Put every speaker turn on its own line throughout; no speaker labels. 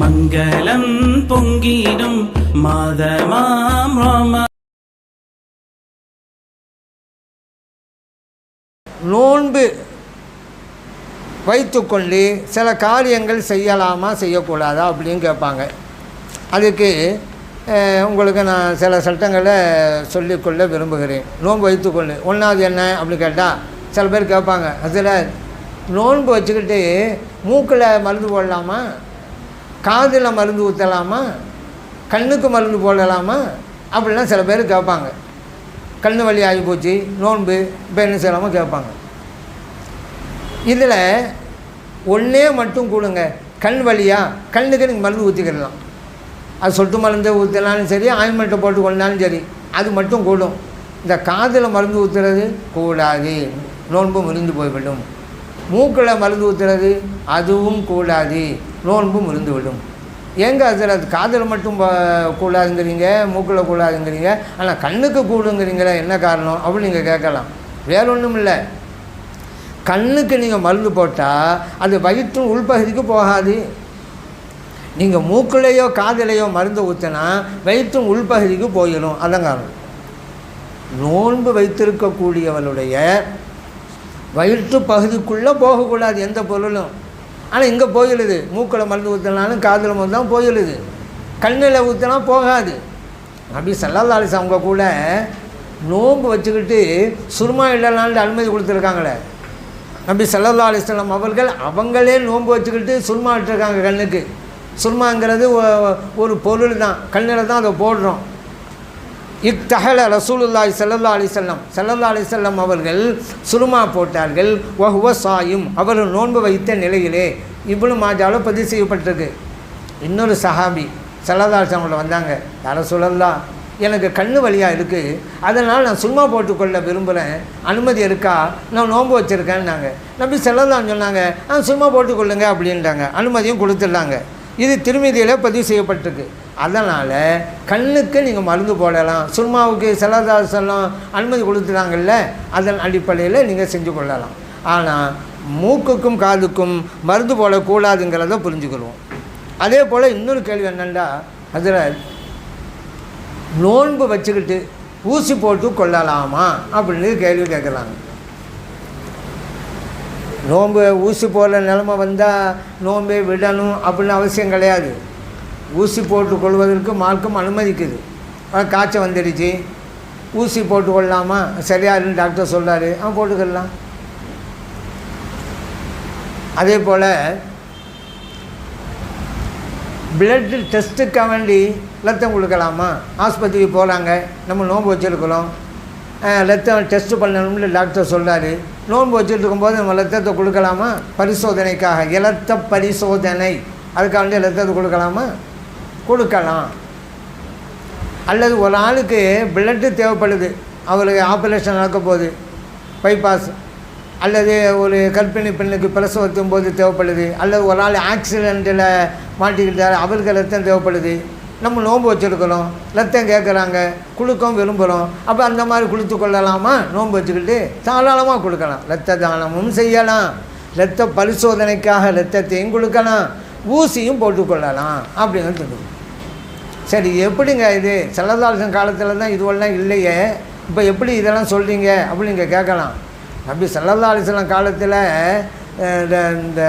மங்களம் பொங்கிடும் மாதமாம் ராம
நோன்பு வைத்துக்கொண்டு சில காரியங்கள் செய்யலாமா செய்யக்கூடாதா அப்படின்னு கேட்பாங்க. அதுக்கு உங்களுக்கு நான் சில சட்டங்களை சொல்லிக்கொள்ள விரும்புகிறேன். நோன்பு வைத்துக்கொண்டு ஒன்றாவது என்ன அப்படின்னு கேட்டால் சில பேர் கேட்பாங்க அதில் நோன்பு வச்சுக்கிட்டு மூக்கில் மருந்து போடலாமா? காதில் மருந்து ஊற்றலாமா கண்ணுக்கு மருந்து போடலாமா? அப்படிலாம் சில பேர் கேட்பாங்க. கண்ணு வலி ஆகி போச்சு நோன்பு இப்போ என்ன செய்யலாமோ கேட்பாங்க. இதில் ஒன்றே மட்டும் கொடுங்க. கண் வழியாக கண்ணுக்கு நீங்கள் மருந்து ஊற்றிக்கிடலாம் அது சொட்டு மருந்து ஊற்றினாலும் சரி ஆயின்மெண்ட்டை போட்டு கொண்டாலும் சரி அது மட்டும் கூடும். இந்த காதில் மருந்து ஊற்றுறது கூடாது. நோன்பு முறிந்து போய்விடும். மூக்கில் மருந்து ஊற்றுறது அதுவும் கூடாது. நோன்பும் இருந்துவிடும். விடும் ஏங்க அதில் அது காதில் மட்டும் கூடாதுங்கிறீங்க மூக்கில் கூடாதுங்கிறீங்க ஆனால் கண்ணுக்கு கூடுங்கிறீங்களே என்ன காரணம்? அப்படின்னு நீங்கள் கேட்கலாம். வேற ஒன்றும் இல்லை. கண்ணுக்கு நீங்கள் மருந்து போட்டால் அது வயிற்று உள்பகுதிக்கு போகாது. நீங்கள் மூக்குலேயோ காதலையோ மருந்து ஊற்றினா வயிற்று உள்பகுதிக்கு போயிடும் அதான் காரணம். நோன்பு வைத்திருக்கக்கூடியவளுடைய வயிற்று பகுதிக்குள்ளே போகக்கூடாது எந்த பொருளும். ஆனால் இங்கே போயிடுது. மூக்கில் மருந்து ஊற்றினாலும் காதில் மருந்து தான் போயிடுது. கண்ணில் ஊற்றினா போகாது. அப்படி சல்லல்லாலிஸ் அவங்க கூட நோன்பு வச்சுக்கிட்டு சுருமா இல்லைனாலும் அனுமதி கொடுத்துருக்காங்களே. நபி சல்லல்லா அலிஸ்லாம் அவர்கள் அவங்களே நோன்பு வச்சுக்கிட்டு சுருமா இட்டிருக்காங்க கண்ணுக்கு. சுருமாங்கிறது ஒரு பொருள் தான். கண்ணில் தான் அதை போடுறோம். இத்தகல ரசூலுல்லாய் செல்லல்லா அலைஹி செல்லம் ஸல்லல்லாஹு அலி செல்லம் அவர்கள் சுருமா போட்டார்கள். வஹுவ சாயும். அவர் நோன்பு வைத்த நிலையிலே இவ்வளோ மாஜால பதிவு செய்யப்பட்டிருக்கு. இன்னொரு சஹாபி ஸல்லல்லாஹு வந்தாங்க யார சொல்லலாம் எனக்கு கண்ணு வழியாக இருக்குது அதனால் நான் சும்மா போட்டுக்கொள்ள விரும்புகிறேன் அனுமதி இருக்கா? நான் நோன்பு வச்சுருக்கேன்னாங்க. நம்பி செல்லலாம்னு சொன்னாங்க நான் சும்மா போட்டுக்கொள்ளுங்க அப்படின்ட்டாங்க. அனுமதியும் கொடுத்துட்றாங்க இது திருமதியில் பதிவு செய்யப்பட்டிருக்கு. அதனால் கண்ணுக்கு நீங்கள் மருந்து போடலாம். சுர்மாவுக்கு செலதாசெல்லாம் செல்லம் அனுமதி கொடுத்துட்டாங்கல்ல அதன் அடிப்படையில் நீங்கள் செஞ்சு கொள்ளலாம். ஆனால் மூக்குக்கும் காதுக்கும் மருந்து போடக்கூடாதுங்கிறத புரிஞ்சுக்கொள்வோம் அதே போல் இன்னொரு கேள்வி என்னென்னா அதில் நோன்பு வச்சுக்கிட்டு ஊசி போட்டு கொள்ளலாமா அப்படின்னு கேள்வி கேட்குறாங்க நோன்பு ஊசி போடுற நிலமை வந்தால் நோன்பை விடணும் அப்படின்னு அவசியம் கிடையாது. ஊசி போட்டுக்கொள்வதற்கு மார்க்கம் அனுமதிக்குது. காய்ச்சல் வந்துடுச்சு. ஊசி போட்டு சரியாருன்னு டாக்டர் சொல்கிறாரு அவன் போட்டுக்கலாம். அதே போல் பிளட் டெஸ்ட்டுக்காக வேண்டி ரத்தம் கொடுக்கலாமா? ஆஸ்பத்திரிக்கு போகிறாங்க நம்ம நோன்பு வச்சுருக்கிறோம். ரத்தம் டெஸ்ட் பண்ணணும்னு டாக்டர் சொல்றாரு. நோன்பு வச்சுட்டு இருக்கும்போது நம்ம ரத்தத்தை கொடுக்கலாமா? பரிசோதனைக்காக. இலத்த பரிசோதனை. அதுக்காக வேண்டிய ரத்தத்தை கொடுக்கலாமா? கொடுக்கலாம். அல்லது ஒரு ஆளுக்கு பிளட்டு தேவைப்படுது. அவளுக்கு ஆப்ரேஷன் நடக்க போகுது. பைபாஸ் அல்லது ஒரு கற்பிணி பெண்ணுக்கு பிரசவத்தும் போது தேவைப்படுது. அல்லது ஒரு ஆள் ஆக்சிடெண்ட்டில் மாட்டிக்கிட்டார் அவருக்கு ரத்தம் தேவைப்படுது. நம்ம நோன்பு வச்சுருக்கிறோம். ரத்தம் கேட்குறாங்க. கொடுக்கவும் விரும்புகிறோம் அப்போ அந்த மாதிரி கொடுத்து கொள்ளலாமா? நோன்பு வச்சுக்கிட்டு தாராளமாக கொடுக்கலாம். ரத்த தானமும் செய்யலாம். இரத்த பரிசோதனைக்காக ரத்தத்தையும் கொடுக்கலாம். ஊசியும் போட்டுக்கொள்ளலாம் அப்படின்னு சொல்லுவோம் சரி எப்படிங்க இது? செல்லதாசன் காலத்தில் தான் இதுவெல்லாம் இல்லையே. இப்போ எப்படி இதெல்லாம் சொல்கிறீங்க அப்படின்னு நீங்கள் கேட்கலாம். அப்படி செல்லதாலிசலம் காலத்தில் இந்த இந்த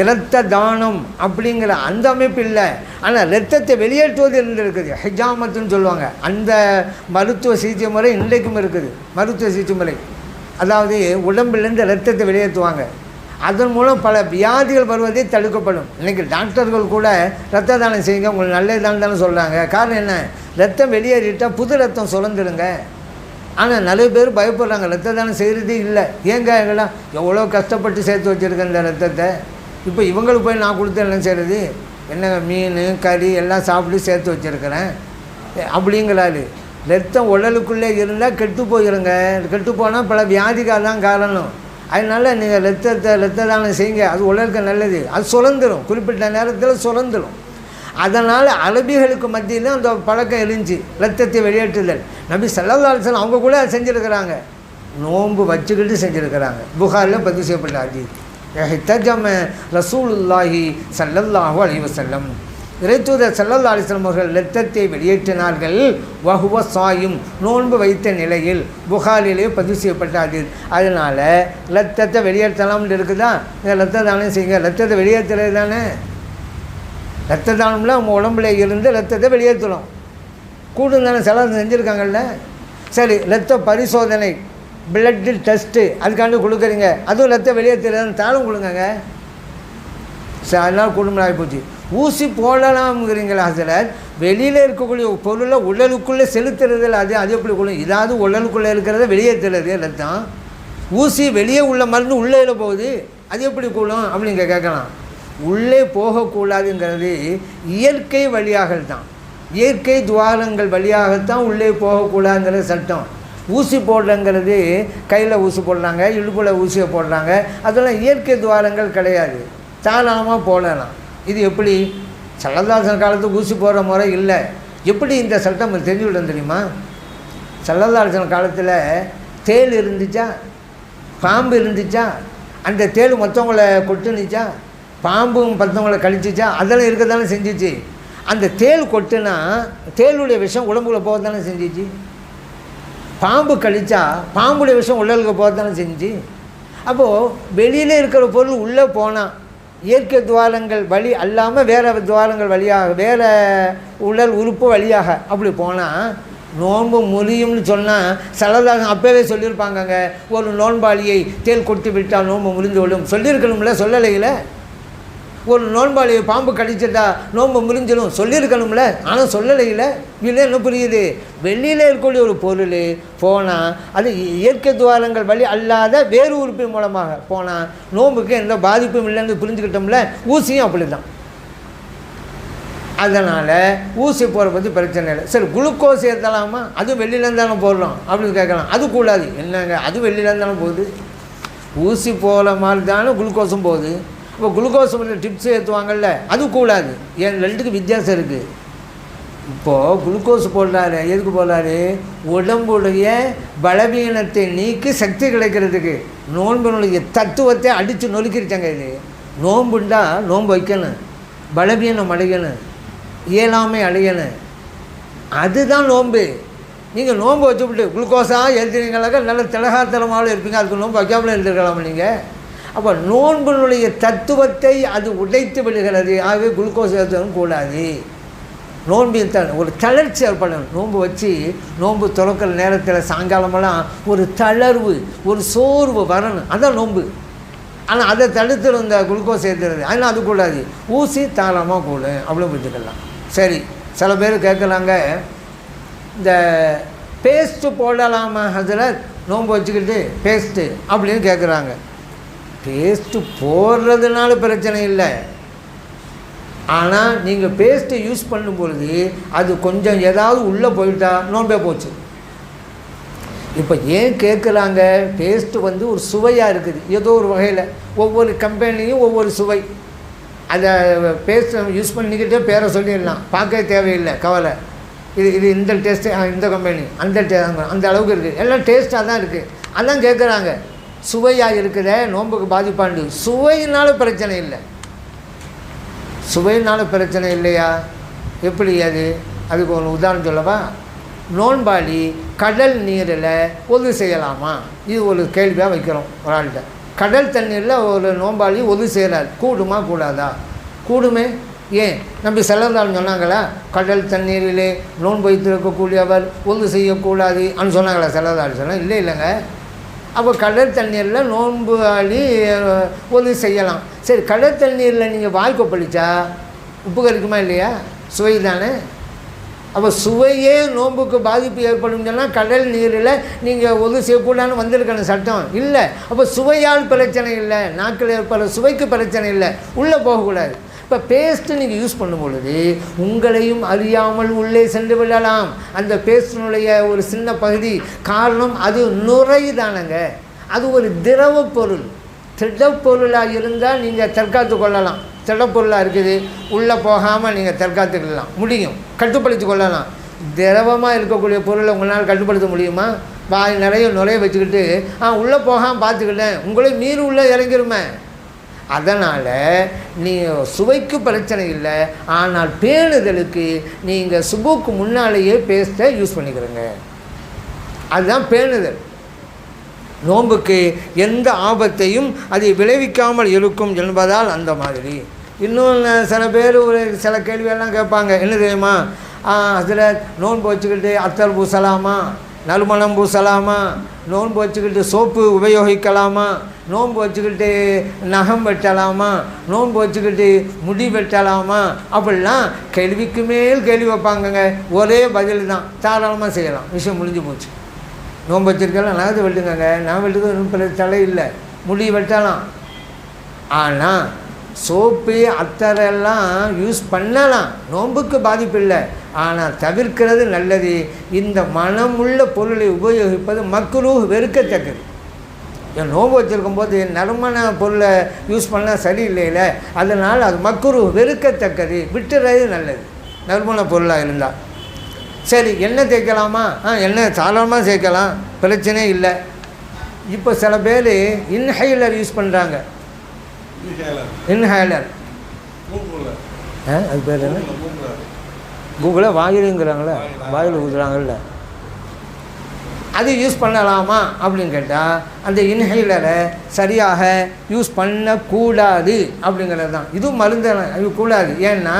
இரத்த தானம் அப்படிங்கிற அந்த அமைப்பு இல்லை. ஆனால் இரத்தத்தை வெளியேற்றுவது இருந்திருக்குது. ஹிஜாமத்துன்னு சொல்லுவாங்க. அந்த மருத்துவ சிகிச்சை முறை இன்றைக்கும் இருக்குது. மருத்துவ சிகிச்சை முறை. அதாவது உடம்புலேருந்து இரத்தத்தை வெளியேற்றுவாங்க. அதன் மூலம் பல வியாதிகள் வருவதே தடுக்கப்படும். இன்றைக்கி டாக்டர்கள் கூட ரத்த தானம் செய்யுங்க உங்களுக்கு நல்லதுதான் தானே சொல்கிறாங்க காரணம் என்ன? ரத்தம் வெளியேறிட்டால் புது ரத்தம் சுரந்துடுங்க ஆனால் நிறைய பேர் பயப்படுறாங்க ரத்த தானம் செய்கிறதே இல்லை. ஏங்க எங்கெல்லாம் எவ்வளோ கஷ்டப்பட்டு சேர்த்து வச்சுருக்கேன் இந்த ரத்தத்தை? இப்போ இவங்களுக்கு போய் நான் கொடுத்து என்ன செய்கிறது என்னங்க மீன் கறி எல்லாம் சாப்பிட்டு சேர்த்து வச்சுருக்கிறேன். அப்படிங்கிறாரு ரத்தம் உடலுக்குள்ளே இருந்தால் கெட்டு போயிருங்க. கெட்டு போனால் பல வியாதிக்காக தான் காரணம். அதனால் நீங்கள் ரத்தத்தை ரத்த தானம் செய்யுங்க. அது உடலுக்கு நல்லது. அது சுரந்துடும் குறிப்பிட்ட நேரத்தில் சுரந்துடும் அதனால் அரபிகளுக்கு மத்தியில் அந்த பழக்கம் இருந்துச்சு. ரத்தத்தை வெளியேற்றுதல். நபி சல்லல்லாஹு அவங்க கூட அதை செஞ்சுருக்கிறாங்க. நோன்பு வச்சுக்கிட்டு செஞ்சுருக்கிறாங்க. புகாரில் பதிவு செய்யப்பட்ட அஜித் ரசூல் ரசூலுல்லாஹி சல்லல்லாஹு அலைஹி செல்லம் இறைத்தூதர் சல்லல்லா அலிஸ்லம் அவர்கள் லெத்தத்தை வெளியேற்றினார்கள். வகுவ சாயும் நோன்பு வைத்த நிலையில் புகாரிலே பதிவு செய்யப்பட்டாது. அதனால் லத்தத்தை வெளியேற்றலாம்னு இருக்குதா? இந்த லத்த தானம் செய்யுங்க. லத்தத்தை வெளியேற்றுறது தானே? ரத்த தானம்ல நம்ம உடம்புல இருந்து ரத்தத்தை வெளியேற்றணும். கூடும் தானே செலவு செஞ்சுருக்காங்கல்ல? சரி ரத்த பரிசோதனை பிளட்டு டெஸ்ட்டு அதுக்காண்டு கொடுக்குறீங்க. அதுவும் ரத்தம் வெளியேற்றுறதுன்னு தாளம் கொடுங்கங்க. அதனால் குடும்பம் ஆகிப்போச்சு ஊசி போடலாம்ங்கிறீங்களா அதில் வெளியில் இருக்கக்கூடிய பொருளை உடலுக்குள்ளே செலுத்துறதில் அது அது எப்படி கொள்ளும் இதாவது உடலுக்குள்ளே இருக்கிறத வெளியேற்றுறது தான் ஊசி வெளியே உள்ள மருந்து உள்ளே போகுது? அது எப்படி கூடும்? அப்படிங்க கேட்கலாம். உள்ளே போகக்கூடாதுங்கிறது இயற்கை வழியாக தான் இயற்கை துவாரங்கள் வழியாகத்தான் உள்ளே போகக்கூடாதுங்கிற சட்டம். ஊசி போடுறங்கிறது கையில் ஊசி போடுறாங்க இடுப்பில் ஊசியை போடுறாங்க. அதெல்லாம் இயற்கை துவாரங்கள் கிடையாது. தாராளமாக போடலாம் இது எப்படி? சல்லதாசன் காலத்துக்கு ஊசி போடுற முறை இல்லை. எப்படி இந்த சட்டம் தெரிஞ்சுவிடும் தெரியுமா? சல்லதாசன் காலத்தில் தேல் இருந்துச்சா? பாம்பு இருந்துச்சா? அந்த தேல் மற்றவங்களை கொட்டுனுச்சா? பாம்பும் மற்றவங்களை கழிச்சிச்சா அதெல்லாம் இருக்க தானே செஞ்சிச்சு. அந்த தேள் கொட்டுனா தேளுடைய விஷம் உடம்புல போக தானே செஞ்சிச்சு? பாம்பு கழிச்சா பாம்புடைய விஷம் உடலுக்கு போக தானே செஞ்சு அப்போது வெளியில் இருக்கிற பொருள் உள்ளே போனால் இயற்கை துவாரங்கள் வழி அல்லாமல் வேறு துவாரங்கள் வழியாக வேறு உடல் உறுப்பு வழியாக அப்படி போனால் நோன்பு முறியும்னு சொன்னால் சலதாக அப்போவே சொல்லியிருப்பாங்கங்க ஒரு நோன்பாளியை தேல் கொட்டி விட்டால் நோன்பு முறிந்து விடும். சொல்லியிருக்கணும்ல சொல்லலையில? ஒரு நோன்பாளி பாம்பு கடிச்சிட்டா நோன்பு முறிஞ்சிடும் சொல்லியிருக்கணும்ல? ஆனால் சொல்லலையில. இல்லை என்ன புரியுது? வெளியில் இருக்கக்கூடிய ஒரு பொருள் போனால் அது இயற்கை துவாரங்கள் வழி அல்லாத வேறு உறுப்பின் மூலமாக போனால் நோன்புக்கு எந்த பாதிப்பும் இல்லைன்னு புரிஞ்சுக்கிட்டோம்ல? ஊசியும் அப்படி தான் அதனால் ஊசி போகிற பற்றி பிரச்சனை இல்லை. சரி குளுக்கோஸ் ஏற்றலாமா அதுவும் வெளியிலேருந்து தானே போடுறோம் அப்படின்னு கேட்கலாம். அது கூடாது. என்னங்க? அது வெளியிலேருந்து தானே போகுது. ஊசி போகிற மாதிரி தானே குளுக்கோஸும் போகுது. இப்போ குளுக்கோஸ் டிப்ஸ் ஏற்றுவாங்கல்ல அது கூடாது. ஏன் ரெண்டுக்கு வித்தியாசம் இருக்குது இப்போது குளுக்கோஸ் போடுறாரு எதுக்கு போடுறாரு? உடம்புடைய பலவீனத்தை நீக்கி சக்தி கிடைக்கிறதுக்கு. நோன்பினுடைய தத்துவத்தை அடித்து நொறுக்கிருச்சாங்க இது. நோன்புண்டா நோன்பு வைக்கணும். பலவீனம் அடையணும். இயலாமை அடையணும். அதுதான் நோன்பு. நீங்கள் நோன்பு வச்சுவிட்டு குளுக்கோஸாக எழுதுறீங்களாக்க நல்ல திலகாத்தலமாக இருப்பீங்க. அதுக்கு நோன்பு வைக்காமலே எழுதிருக்கலாமா நீங்கள் அப்போ நோன்பினுடைய தத்துவத்தை அது உடைத்து விடுகிறது. ஆகவே குளுக்கோஸ் ஏற்றவும் கூடாது. நோன்பின் த ஒரு தளர்ச்சி ஏற்படணும். நோன்பு வச்சு நோன்பு துறக்கிற நேரத்தில் சாயங்காலமெல்லாம் ஒரு தளர்வு ஒரு சோர்வு வரணும். அதான் நோன்பு. ஆனால் அதை தடுத்து இந்த குளுக்கோஸ் ஏற்றுறது. அதனால் அது கூடாது. ஊசி தாராளமாக கூடும் அவ்வளோ விட்டுக்கலாம். சரி. சில பேர் கேட்குறாங்க இந்த பேஸ்ட்டு போடலாமா அதில் நோன்பு வச்சுக்கிட்டு பேஸ்ட்டு அப்படின்னு கேட்குறாங்க. பேஸ்ட்டு போடுறதுனால பிரச்சனை இல்லை. ஆனால் நீங்கள் பேஸ்ட்டை யூஸ் பண்ணும் பொழுது அது கொஞ்சம் ஏதாவது உள்ளே போயிட்டா நோன்பே போச்சு. இப்போ ஏன் கேட்குறாங்க? பேஸ்ட்டு வந்து ஒரு சுவையாக இருக்குது. ஏதோ ஒரு வகையில். ஒவ்வொரு கம்பெனிலையும் ஒவ்வொரு சுவை. அதை பேஸ்ட் யூஸ் பண்ணிக்கிட்டே பேரை சொல்லிடலாம். பார்க்கவே தேவையில்லை கவலை. இது இது இந்த டேஸ்ட்டு இந்த கம்பெனி அந்த டே அந்த அளவுக்கு இருக்குது எல்லாம் டேஸ்ட்டாக தான் இருக்குது அதான் கேட்குறாங்க. சுவையாக இருக்குத நோன்புக்கு பாதிப்பாண்டு சுவையினால பிரச்சனை இல்லை. சுவையினால பிரச்சனை இல்லையா? எப்படி அது? அதுக்கு ஒரு உதாரணம் சொல்லவா? நோன்பாளி கடல் நீரில் ஒது செய்யலாமா? இது ஒரு கேள்வியாக வைக்கிறோம் ஒரு ஆள்கிட்ட. கடல் தண்ணீரில் ஒரு நோன்பாளி ஒது செய்கிறார் கூடுமா கூடாதா? கூடுமே? ஏன்? நம்பி செல்லந்தாலும் சொன்னாங்களா கடல் தண்ணீரிலே நோன்பு வைத்திருக்கக்கூடியவர் ஒது செய்யக்கூடாது அப்படின்னு சொன்னாங்களா செல்லதாள் சொன்னால் இல்லை இல்லைங்க. அப்போ கடல் தண்ணீரில் நோன்பு ஆளி உதவி செய்யலாம். சரி கடல் தண்ணீரில் நீங்கள் வாய்க்கு பழிச்சா உப்பு கறிக்குமா இல்லையா? சுவை தானே அப்போ சுவையே நோன்புக்கு பாதிப்பு ஏற்படும் சொன்னால் கடல் நீரில் நீங்கள் ஒது செய்யக்கூடாதுன்னு வந்திருக்கணும் சட்டம் இல்லை. அப்போ சுவையால் பிரச்சனை இல்லை நாக்கில் ஏற்படுற சுவைக்கு பிரச்சனை இல்லை. உள்ளே போகக்கூடாது. இப்போ பேஸ்ட்டு நீங்கள் யூஸ் பண்ணும் பொழுது உங்களையும் அறியாமல் உள்ளே சென்று விடலாம். அந்த பேஸ்டினுடைய ஒரு சின்ன பகுதி காரணம் அது நுரை தானங்க அது ஒரு திரவ பொருள். திடப்பொருளாக இருந்தால் நீங்கள் தற்காத்து கொள்ளலாம். திடப்பொருளாக இருக்குது உள்ளே போகாமல் நீங்கள் தற்காத்துக்கலாம். முடியும். கட்டுப்படுத்தி கொள்ளலாம். திரவமாக இருக்கக்கூடிய பொருளை உங்களால் கட்டுப்படுத்த முடியுமா? வாய் நிறைய நுழைய வச்சுக்கிட்டு ஆ உள்ளே போகாமல் பார்த்துக்கிட்டேன். உங்களே நீர் உள்ளே இறங்கிருமே. அதனால் நீ சுவைக்கு பிரச்சனை இல்லை ஆனால் பேணுதலுக்கு நீங்கள் சுபுக்கு முன்னாலேயே பேஸ்ட்டை யூஸ் பண்ணிக்கிறங்க. அதுதான் பேணுதல். நோன்புக்கு எந்த ஆபத்தையும் அதை விளைவிக்காமல் இருக்கும் என்பதால் அந்த மாதிரி. இன்னும் சில பேர் ஒரு சில கேள்வியெல்லாம் கேட்பாங்க என்ன தெரியுமா? அதில் நோன்பு வச்சுக்கிட்டு அத்தல் பூசலாமா? நறுமணம் பூசலாமா நோன்பு வச்சுக்கிட்டு சோப்பு உபயோகிக்கலாமா நோன்பு வச்சுக்கிட்டு நகம் வெட்டலாமா நோன்பு வச்சுக்கிட்டு முடி வெட்டலாமா அப்படிலாம் கேள்விக்கு மேல் கேள்வி வைப்பாங்கங்க. ஒரே பதில் தான் தாராளமாக செய்யலாம். விஷயம் முடிஞ்சு போச்சு. நோன்பு வச்சிருக்கலாம் நகத்தை வெட்டுங்கங்க. நான் வெட்டுறது ஒன்றும் பெரிய தலை இல்லை. முடி வெட்டலாம். ஆனால் சோப்பு அத்தரெல்லாம் யூஸ் பண்ணலாம். நோன்புக்கு பாதிப்பு இல்லை. ஆனால் தவிர்க்கிறது நல்லது. இந்த மனமுள்ள பொருளை உபயோகிப்பது மக்குரு வெறுக்கத்தக்கது. என் நோன்பு வச்சுருக்கும் போது நறுமண பொருளை யூஸ் பண்ணால் சரியில்லையில. அதனால் அது மக்குரு வெறுக்கத்தக்கது. விட்டுறது நல்லது. நறுமண பொருளாக இருந்தால் சரி எண்ணெய் தேய்க்கலாமா? ஆ எண்ணெய் தாராளமாக சேர்க்கலாம் பிரச்சனையே இல்லை. இப்போ சில பேர் இன்ஹைலர் யூஸ் பண்ணுறாங்க இன்ஹேலர் அது பேர் என்ன? கூகுளில் வாயிலுங்கிறாங்களே வாயில்? ஊதுறாங்கல்ல. அது யூஸ் பண்ணலாமா அப்படின்னு கேட்டால் அந்த இன்ஹைலரை சரியாக யூஸ் பண்ணக்கூடாது அப்படிங்கிறது தான். இதுவும் மருந்து அது கூடாது. ஏன்னா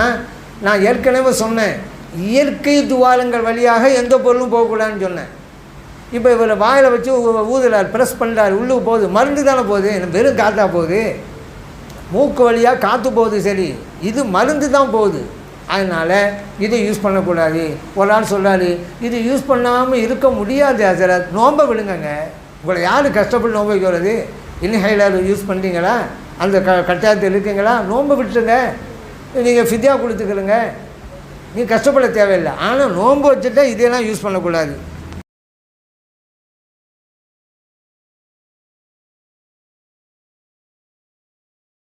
நான் ஏற்கனவே சொன்னேன் இயற்கை துவாரங்கள் வழியாக எந்த பொருளும் போகக்கூடாதுன்னு சொன்னேன். இப்போ இவர் வாயில் வச்சு ஊதுறார் ப்ரெஸ் பண்ணுறாரு உள்ளுக்கு போகுது. மருந்து தானே போகுது? வெறும் காற்றா போகுது. மூக்கு வழியாக காற்று போகுது சரி. இது மருந்து தான் போகுது. அதனால் இதை யூஸ் பண்ணக்கூடாது. ஒரு ஆள் சொல்கிறாரு இது யூஸ் பண்ணாமல் இருக்க முடியாது ஹசரத் நோன்பை விடுங்கங்க. உங்களை யார் கஷ்டப்பட்டு நோன்பை வைக்கிறது இன்ஹைலர் யூஸ் பண்ணுறீங்களா அந்த க கட்டாயத்தில் இருக்கீங்களா? நோன்பை விட்டுருங்க. நீங்கள் ஃபிதியா கொடுத்துக்கிறங்க நீங்கள் கஷ்டப்பட தேவையில்லை. ஆனால் நோன்பு வச்சுட்டா இதெல்லாம் யூஸ் பண்ணக்கூடாது.